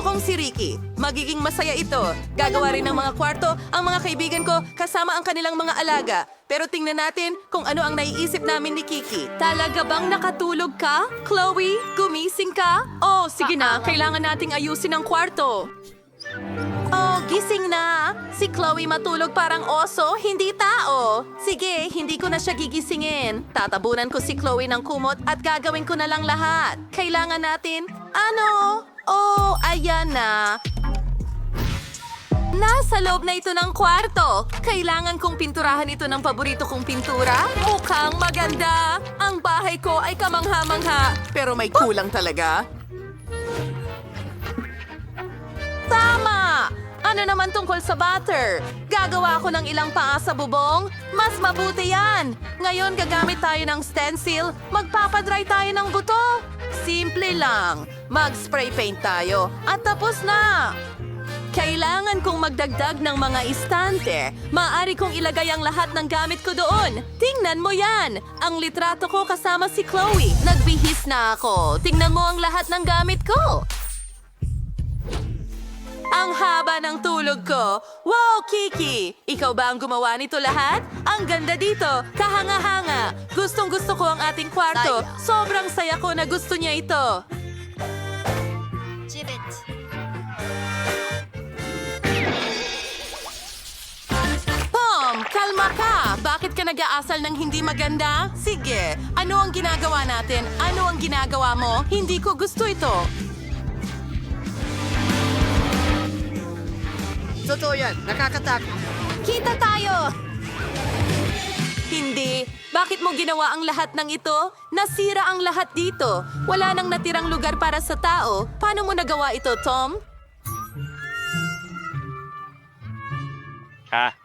Gusto kong si Ricky. Magiging masaya ito. Gagawa rin ng mga kwarto ang mga kaibigan ko kasama ang kanilang mga alaga. Pero tingnan natin kung ano ang naiisip namin ni Kiki. Talaga bang nakatulog ka? Chloe, gumising ka? Oh, sige na. Kailangan nating ayusin ang kwarto. Oh, gising na. Si Chloe matulog parang oso, hindi tao. Sige, hindi ko na siya gigisingin. Tatabunan ko si Chloe ng kumot at gagawin ko na lang lahat. Kailangan natin... Ano? Oh, ayan na. Nasa loob na ito ng kwarto. Kailangan kong pinturahan ito ng paborito kong pintura. Mukhang maganda. Ang bahay ko ay kamangha-mangha. Pero may kulang talaga. Tama! Ano naman tungkol sa butter? Gagawa ako ng ilang paa sa bubong? Mas mabuti yan! Ngayon gagamit tayo ng stencil, magpapadry tayo ng buto. Simple lang. Mag-spray paint tayo at tapos na! Kailangan kong magdagdag ng mga istante. Maaari kong ilagay ang lahat ng gamit ko doon. Tingnan mo yan! Ang litrato ko kasama si Chloe. Nagbihis na ako. Tingnan mo ang lahat ng gamit ko. Ang haba ng tulog ko. Wow, Kiki! Ikaw ba ang gumawa nito lahat? Ang ganda dito, kahanga-hanga. Gustong gusto ko ang ating kwarto. Sobrang saya ko na gusto niya ito. Pom, kalma ka! Bakit ka nag-aasal ng hindi maganda? Sige, ano ang ginagawa natin? Ano ang ginagawa mo? Hindi ko gusto ito. Totoo yan, nakakatakot. Kita tayo! Hindi. Bakit mo ginawa ang lahat ng ito? Nasira ang lahat dito. Wala nang natirang lugar para sa tao. Paano mo nagawa ito, Tom? Ha?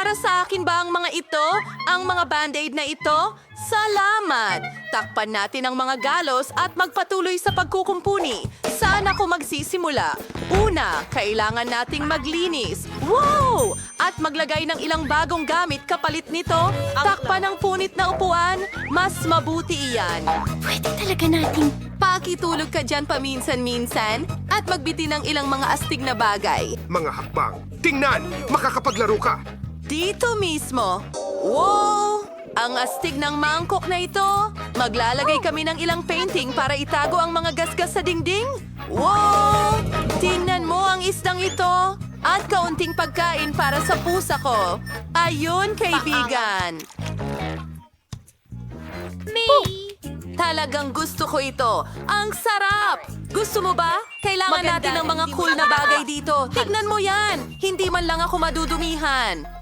Para sa akin ba ang mga ito? Ang mga band-aid na ito? Salamat! Takpan natin ang mga galos at magpatuloy sa pagkukumpuni. Saan ako magsisimula? Una, kailangan nating maglinis. Wow! At maglagay ng ilang bagong gamit kapalit nito. Takpan ang punit na upuan. Mas mabuti iyan. Pwede talaga nating pakitulog ka dyan paminsan-minsan at magbiti ng ilang mga astig na bagay. Mga hakbang. Tingnan! Makakapaglaro ka! Dito mismo. Wow! Ang astig ng mangkok na ito. Maglalagay kami ng ilang painting para itago ang mga gasgas sa dingding. Wow! Tingnan mo ang isdang ito. At kaunting pagkain para sa pusa ko. Ayun, kaibigan. Me! Talagang gusto ko ito. Ang sarap! Gusto mo ba? Kailangan natin ng mga cool na bagay dito. Tignan mo yan! Hindi man lang ako madudumihan.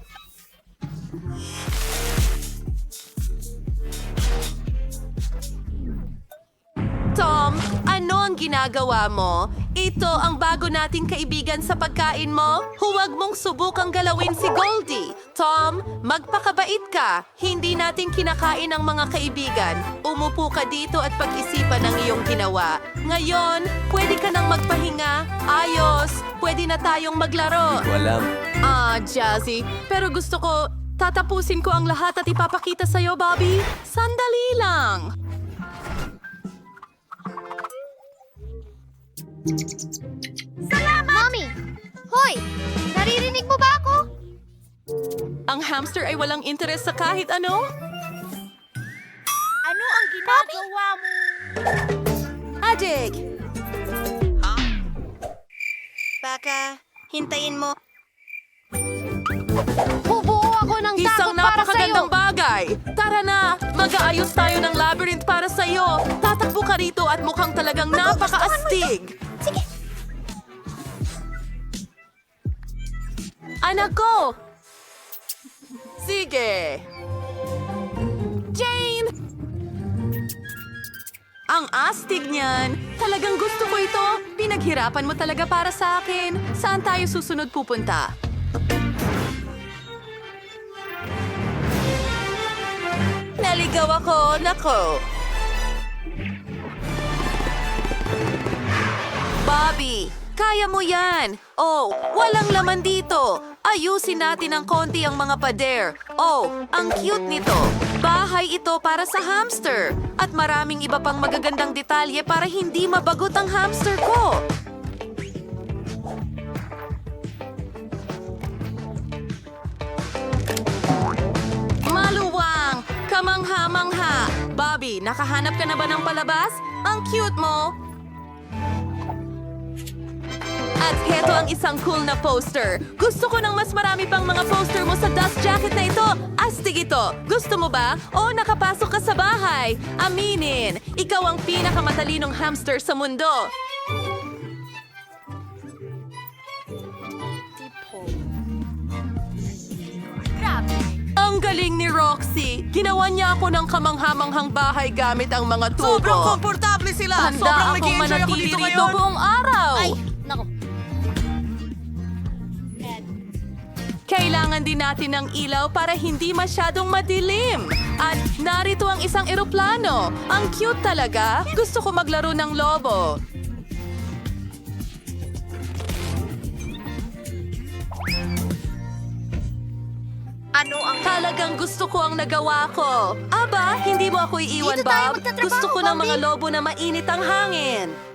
Tom, ano ang ginagawa mo? Ito ang bago nating kaibigan sa pagkain mo. Huwag mong subukang galawin si Goldie. Tom, magpakabait ka. Hindi natin kinakain ang mga kaibigan. Umupo ka dito at pag-isipan ang iyong ginawa. Ngayon, pwede ka nang magpahinga. Ayos, pwede na tayong maglaro. Walam. Ah, Jazzy. Pero gusto ko, tatapusin ko ang lahat at ipapakita sa'yo, Bobby. Sandali lang. Salamat! Mommy! Hoy! Naririnig mo ba ako? Ang hamster ay walang interes sa kahit ano? Ano ang ginagawa mo? Adik! Baka, hintayin mo. Bubuo ako ng Isang takot para sa'yo. napakagandang bagay! Tara na! Mag-aayos tayo ng labyrinth para sa'yo! Tatakbo ka rito at mukhang talagang napakaastig! Anak ko! Sige! Jane! Ang astig niyan! Talagang gusto ko ito! Pinaghirapan mo talaga para sa akin! Saan tayo susunod pupunta? Naligaw ako! Nako! Bobby, kaya mo yan! Oh, walang laman dito! Ayusin natin ng konti ang mga pader. Oh, ang cute nito. Bahay ito para sa hamster. At maraming iba pang magagandang detalye para hindi mabagot ang hamster ko. Maluwang! Kamangha-mangha! Bobby, nakahanap ka na ba ng palabas? Ang cute mo! At heto ang isang cool na poster. Gusto ko ng mas marami pang mga poster mo sa dust jacket na ito. Astig ito. Gusto mo ba? O nakapasok ka sa bahay? Aminin, ikaw ang pinakamatalinong hamster sa mundo. Ang galing ni Roxy. Ginawa niya ako ng kamanghamanghang bahay gamit ang mga tubo. Sobrang komportable sila. Handa Sobrang akong nag-enjoy ako manatili dito rito ngayon. buong araw. Ay, Kailangan din natin ng ilaw para hindi masyadong madilim. At narito ang isang eroplano. Ang cute talaga. Gusto ko maglaro ng lobo. Ano ang... Talagang gusto ko ang nagawa ko. Aba, hindi mo ako iiwan, Bob. Gusto ko ng mga lobo na mainit ang hangin.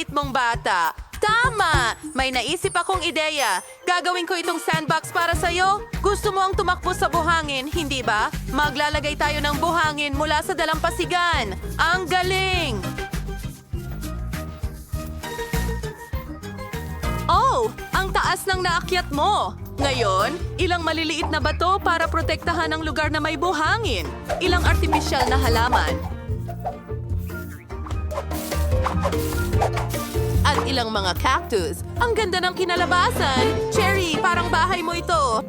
Oh, ang bait mong bata. Tama! May naisip akong ideya. Gagawin ko itong sandbox para sa'yo. Gusto mo ang tumakbo sa buhangin, hindi ba? Maglalagay tayo ng buhangin mula sa dalampasigan. Ang galing! Oh, ang taas ng naakyat mo. Ngayon, ilang maliliit na bato para protektahan ang lugar na may buhangin. Ilang artificial na halaman. At ilang mga cactus. Ang ganda ng kinalabasan. Cherry, parang bahay mo ito.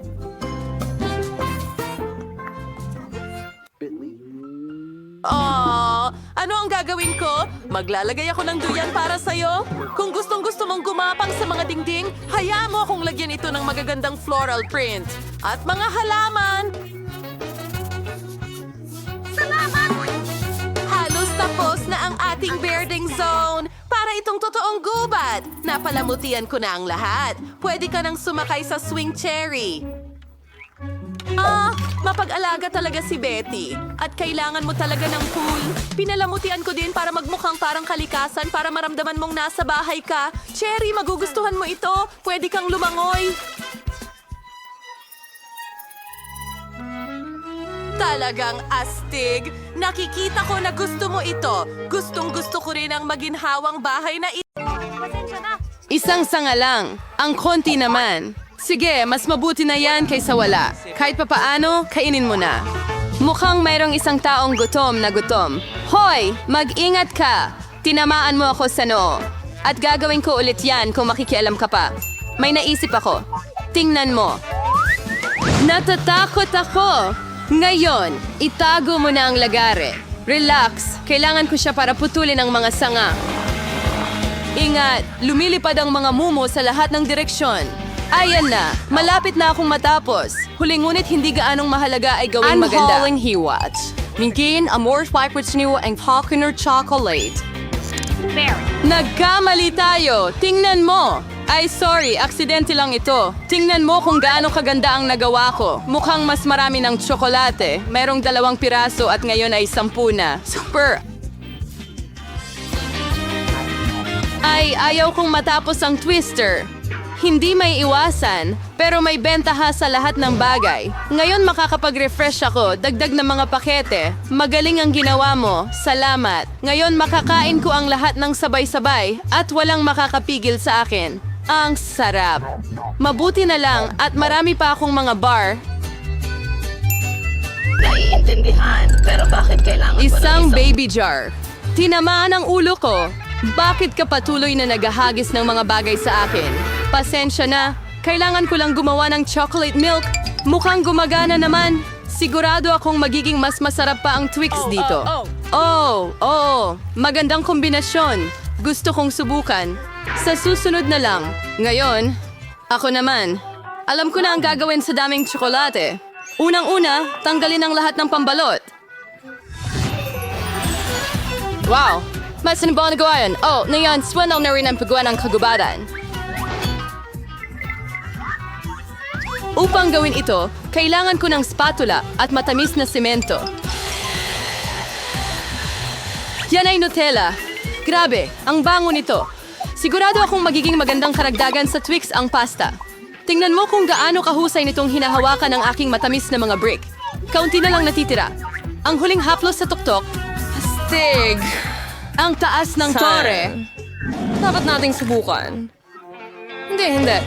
Oh, ano ang gagawin ko? Maglalagay ako ng duyan para sa'yo? Kung gustong gusto mong gumapang sa mga dingding, hayaan mo akong lagyan ito ng magagandang floral print. At mga halaman! Napalamutian ko na ang lahat. Pwede ka nang sumakay sa swing cherry. Ah, mapag-alaga talaga si Betty. At kailangan mo talaga ng pool. Pinalamutian ko din para magmukhang parang kalikasan para maramdaman mong nasa bahay ka. Cherry, magugustuhan mo ito. Pwede kang lumangoy. Talagang astig. Nakikita ko na gusto mo ito. Gustong gusto ko rin ang maginhawang bahay na. Isang sanga lang. Ang konti naman. Sige, mas mabuti na yan kaysa wala. Kahit papaano, kainin mo na. Mukhang mayroong isang taong gutom na gutom. Hoy, mag-ingat ka! Tinamaan mo ako sa noo. At gagawin ko ulit yan kung makikialam ka pa. May naisip ako. Tingnan mo. Natatakot ako! Ngayon, itago mo na ang lagare. Relax, kailangan ko siya para putulin ang mga sanga. Ingat, lumilipad ang mga mumo sa lahat ng direksyon. Ayan na, malapit na akong matapos. Huli ngunit hindi gaanong mahalaga ay gawing maganda. Anhaling hiwat. Mingin amor fibrous niyo ang coconut chocolate. Very. Nagkamali tayo! Tingnan mo! Ay, sorry, aksidente lang ito. Tingnan mo kung gaano kaganda ang nagawa ko. Mukhang mas marami ng tsokolate. Merong dalawang piraso at ngayon ay sampu na. Super! Ay, ayaw kong matapos ang twister. Hindi may iwasan, pero may bentaha sa lahat ng bagay. Ngayon makakapag-refresh ako, dagdag ng mga pakete. Magaling ang ginawa mo, salamat. Ngayon makakain ko ang lahat ng sabay-sabay at walang makakapigil sa akin. Ang sarap. Mabuti na lang at marami pa akong mga bar. Isang baby jar. Tinamaan ang ulo ko. Bakit ka patuloy na naghahagis ng mga bagay sa akin? Pasensya na. Kailangan ko lang gumawa ng chocolate milk. Mukhang gumagana naman. Sigurado akong magiging mas masarap pa ang Twix dito. Oh, oh, magandang kombinasyon. Gusto kong subukan. Sa susunod na lang. Ngayon, ako naman. Alam ko na ang gagawin sa daming tsokolate. Unang-una, tanggalin ang lahat ng pambalot. Wow! Masinibaw na gawayan. Oh, ngayon, swanaw na rin ang pagawa ng kagubatan. Upang gawin ito, kailangan ko ng spatula at matamis na semento. Yan ay Nutella. Grabe, ang bango nito. Sigurado akong magiging magandang karagdagan sa Twix ang pasta. Tingnan mo kung gaano kahusay nitong hinahawakan ng aking matamis na mga brick. Kaunti na lang natitira. Ang huling haplos sa tuktok, astig! Ang taas ng tore. Dapat nating subukan. Hindi, hindi.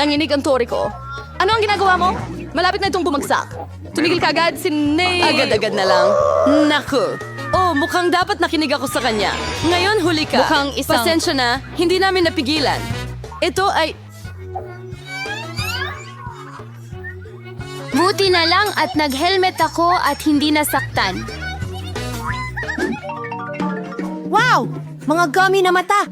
Nanginig ang tore ko. Ano ang ginagawa mo? Malapit na itong bumagsak. Tumigil ka agad, sinay... Agad-agad na lang. Naku. Oh, mukhang dapat nakinig ako sa kanya. Ngayon huli ka. Mukhang isang- Pasensya na, hindi namin napigilan. Ito ay... Buti na lang at nag-helmet ako at hindi nasaktan. Wow! Mga gummy na mata!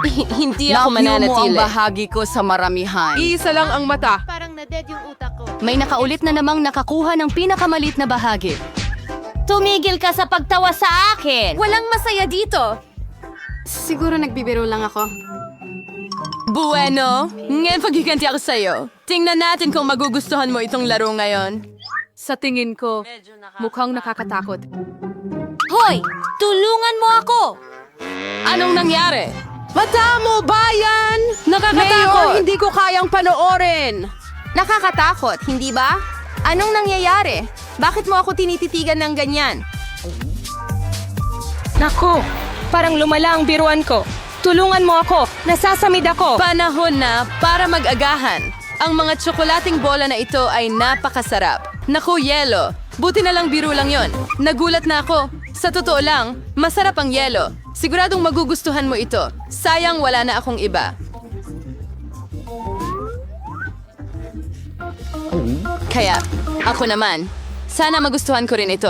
hindi ako mananatili. bahagi ko sa maramihan. Iisa lang ang mata. Parang na-dead yung utak ko. May nakaulit na namang nakakuha ng pinakamalit na bahagi. Tumigil ka sa pagtawa sa akin! Walang masaya dito! Siguro nagbibiro lang ako. Bueno, ngayon pagkikanti ako sa'yo. Tingnan natin kung magugustuhan mo itong laro ngayon. Sa tingin ko, mukhang nakakatakot. Hoy! Tulungan mo ako! Anong nangyari? Mata mo, bayan! Nakakatakot! hindi ko kayang panoorin! Nakakatakot, hindi ba? Anong nangyayari? Bakit mo ako tinititigan ng ganyan? Nako, parang lumala ang biruan ko. Tulungan mo ako, nasasamid ako. Panahon na para mag-agahan. Ang mga tsokolating bola na ito ay napakasarap. Naku, yelo. Buti na lang biro lang yon. Nagulat na ako. Sa totoo lang, masarap ang yelo. Siguradong magugustuhan mo ito. Sayang wala na akong iba. Kaya, ako naman. Sana magustuhan ko rin ito.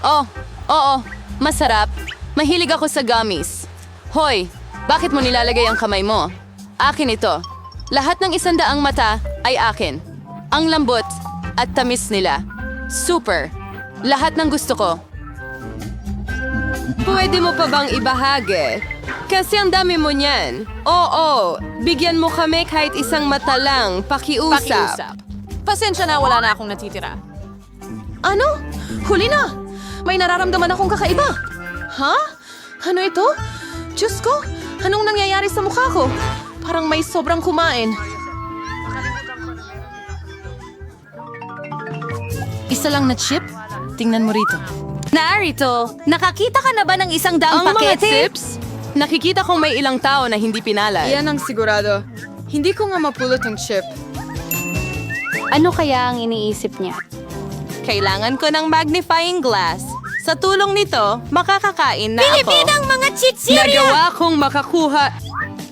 Oh, oo, masarap. Mahilig ako sa gummies. Hoy, bakit mo nilalagay ang kamay mo? Akin ito. Lahat ng isandaang mata ay akin. Ang lambot at tamis nila. Super. Lahat ng gusto ko. Pwede mo pa bang ibahagi? Kasi ang dami mo niyan. Oo, bigyan mo kami kahit isang mata lang. Pakiusap. Pakiusap. Pasensya na, wala na akong natitira. Ano? Huli na! May nararamdaman akong kakaiba. Ha? Ano ito? Diyos ko, anong nangyayari sa mukha ko? Parang may sobrang kumain. Isa lang na chip? Tingnan mo rito. Narito, nakakita ka na ba ng isang daang Ang mga pakete? chips? Nakikita kong may ilang tao na hindi pinalad. Yan ang sigurado. Hindi ko nga mapulot ang chip. Ano kaya ang iniisip niya? Kailangan ko ng magnifying glass. Sa tulong nito, makakakain na ako. Pilipinang mga chichirya! Nagawa kong makakuha.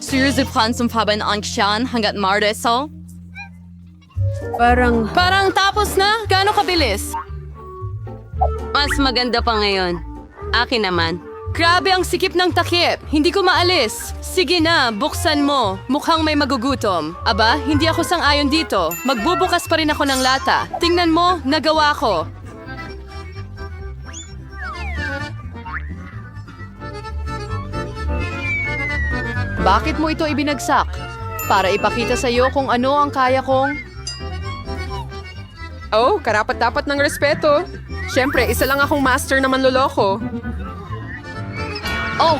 Sinusupan pa ba ang siyan hanggat mardeso? Parang... Parang tapos na? Gaano kabilis? Mas maganda pa ngayon. Akin naman. Grabe ang sikip ng takip. Hindi ko maalis. Sige na, buksan mo. Mukhang may magugutom. Aba, hindi ako sang-ayon dito. Magbubukas pa rin ako ng lata. Tingnan mo, nagawa ko. Bakit mo ito ibinagsak? Para ipakita sa iyo kung ano ang kaya kong... Oh, karapat-dapat ng respeto. Siyempre, isa lang akong master na manloloko. Oh,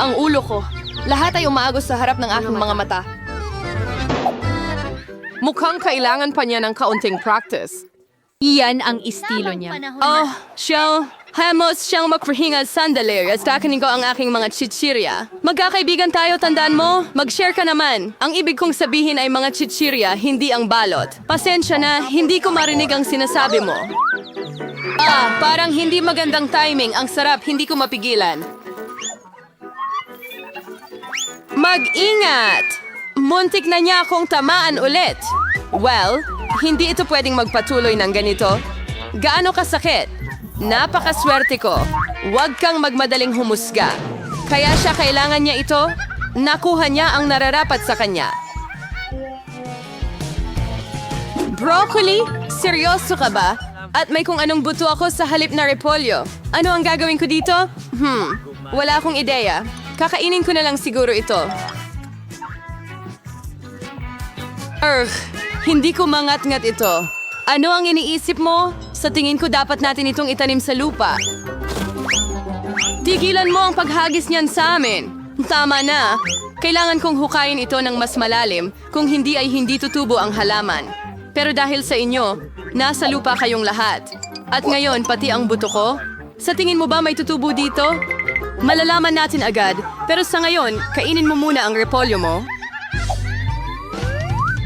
ang ulo ko. Lahat ay umaagos sa harap ng aking mga mata. Mukhang kailangan pa niya ng kaunting practice. Iyan ang estilo niya. Oh, Shell, hamos siyang magpahinga sandali at takanin ko ang aking mga chichirya. Magkakaibigan tayo, tandaan mo? Mag-share ka naman. Ang ibig kong sabihin ay mga chichirya, hindi ang balot. Pasensya na, hindi ko marinig ang sinasabi mo. Ah, parang hindi magandang timing. Ang sarap, hindi ko mapigilan. Mag-ingat! Muntik na niya akong tamaan ulit. Well, hindi ito pwedeng magpatuloy ng ganito. Gaano kasakit? Napakaswerte ko. Huwag kang magmadaling humusga. Kaya siya kailangan niya ito, nakuha niya ang nararapat sa kanya. Broccoli? Seryoso ka ba? At may kung anong buto ako sa halip na repolyo. Ano ang gagawin ko dito? Hmm, wala akong ideya. Kakainin ko na lang siguro ito. Urgh, hindi ko mangat-ngat ito. Ano ang iniisip mo? Sa tingin ko dapat natin itong itanim sa lupa. Tigilan mo ang paghagis niyan sa amin. Tama na. Kailangan kong hukayin ito ng mas malalim kung hindi ay hindi tutubo ang halaman. Pero dahil sa inyo, nasa lupa kayong lahat. At ngayon, pati ang buto ko? Sa tingin mo ba may tutubo dito? Malalaman natin agad, pero sa ngayon, kainin mo muna ang repolyo mo.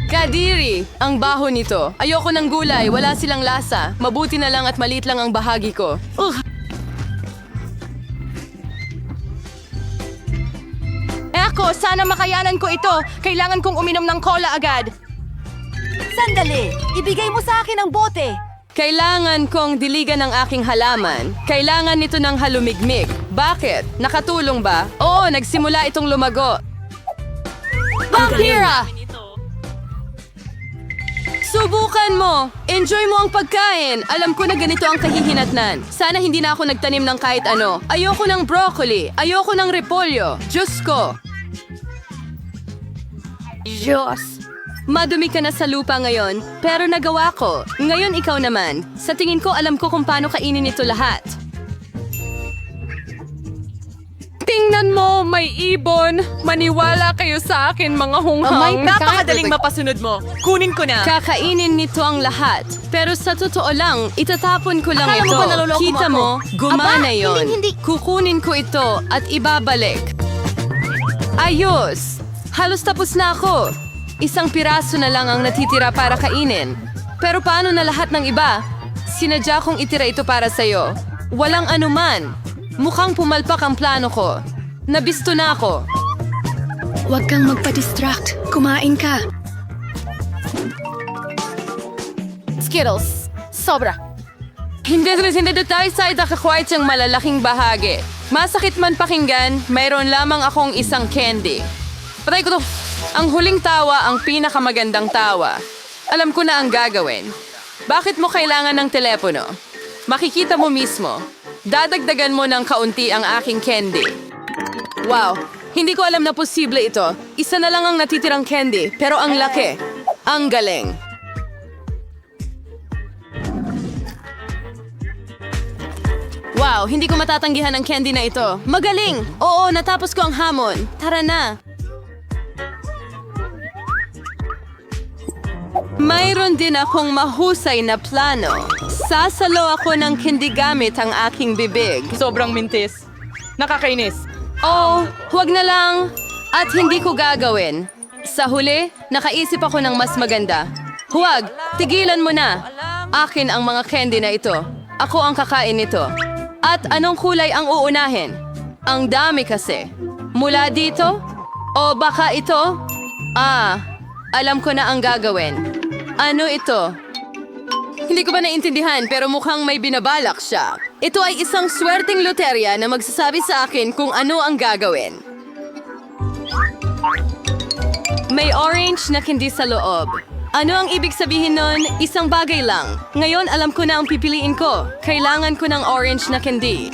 Kadiri! Ang baho nito. Ayoko ng gulay, wala silang lasa. Mabuti na lang at maliit lang ang bahagi ko. Ugh! Eh ako, sana makayanan ko ito. Kailangan kong uminom ng cola agad. Sandali! Ibigay mo sa akin ang bote! Kailangan kong diligan ang aking halaman. Kailangan nito ng halumigmig. Bakit? Nakatulong ba? Oo, nagsimula itong lumago. Vampira! Subukan mo! Enjoy mo ang pagkain! Alam ko na ganito ang kahihinatnan. Sana hindi na ako nagtanim ng kahit ano. Ayoko ng broccoli. Ayoko ng repolyo. Diyos ko! Diyos. Madumi ka na sa lupa ngayon, pero nagawa ko. Ngayon ikaw naman. Sa tingin ko, alam ko kung paano kainin ito lahat. Tingnan mo, may ibon. Maniwala kayo sa akin, mga hunghang. Napakadaling mapasunod mo. Kunin ko na. Kakainin nito ang lahat. Pero sa totoo lang, itatapon ko lang Akala mo ito. ba naloloko mo Kita ako? mo, gumana Aba, yon. hindi, hindi. Kukunin ko ito at ibabalik. Ayos! Halos tapos na ako. Isang piraso na lang ang natitira para kainin. Pero paano na lahat ng iba? Sinadya kong itira ito para sa'yo. Walang anuman. Mukhang pumalpak ang plano ko. Nabisto na ako. Huwag kang magpa-distract. Kumain ka. Skittles. Sobra. Hindi rin hindi tayo sa idakakwait siyang malalaking bahagi. Masakit man pakinggan, mayroon lamang akong isang candy. Patay ko to. Ang huling tawa ang pinakamagandang tawa. Alam ko na ang gagawin. Bakit mo kailangan ng telepono? Makikita mo mismo. Dadagdagan mo ng kaunti ang aking candy. Wow, hindi ko alam na posible ito. Isa na lang ang natitirang candy, pero ang laki. Ang galing. Wow, hindi ko matatanggihan ang candy na ito. Magaling! Oo, natapos ko ang hamon. Tara na. Mayroon din akong mahusay na plano. Sasalo ako ng candy gamit ang aking bibig. Sobrang mintis. Nakakainis. Oh, huwag na lang. At hindi ko gagawin. Sa huli, nakaisip ako ng mas maganda. Huwag, tigilan mo na. Akin ang mga candy na ito. Ako ang kakain nito. At anong kulay ang uunahin? Ang dami kasi. Mula dito? O baka ito? Ah, alam ko na ang gagawin. Ano ito? Hindi ko ba naintindihan pero mukhang may binabalak siya. Ito ay isang swerteng loterya na magsasabi sa akin kung ano ang gagawin. May orange na candy sa loob. Ano ang ibig sabihin nun? Isang bagay lang. Ngayon alam ko na ang pipiliin ko. Kailangan ko ng orange na candy.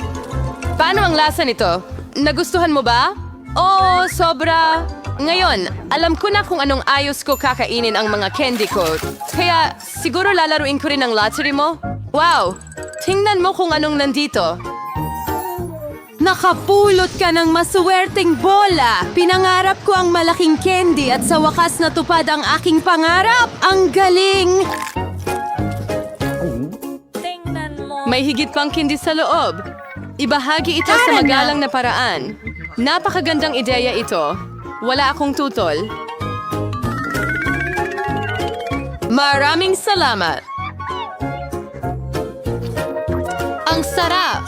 Paano ang lasa nito? Nagustuhan mo ba? Oo, sobra. Ngayon, alam ko na kung anong ayos ko kakainin ang mga candy ko. Kaya siguro lalaruin ko rin ang lottery mo. Wow! Tingnan mo kung anong nandito. Nakapulot ka ng masuwerteng bola! Pinangarap ko ang malaking candy at sa wakas natupad ang aking pangarap! Ang galing! May higit pang candy sa loob. Ibahagi ito sa magalang na paraan. Napakagandang ideya ito. Wala akong tutol. Maraming salamat! Ang sarap!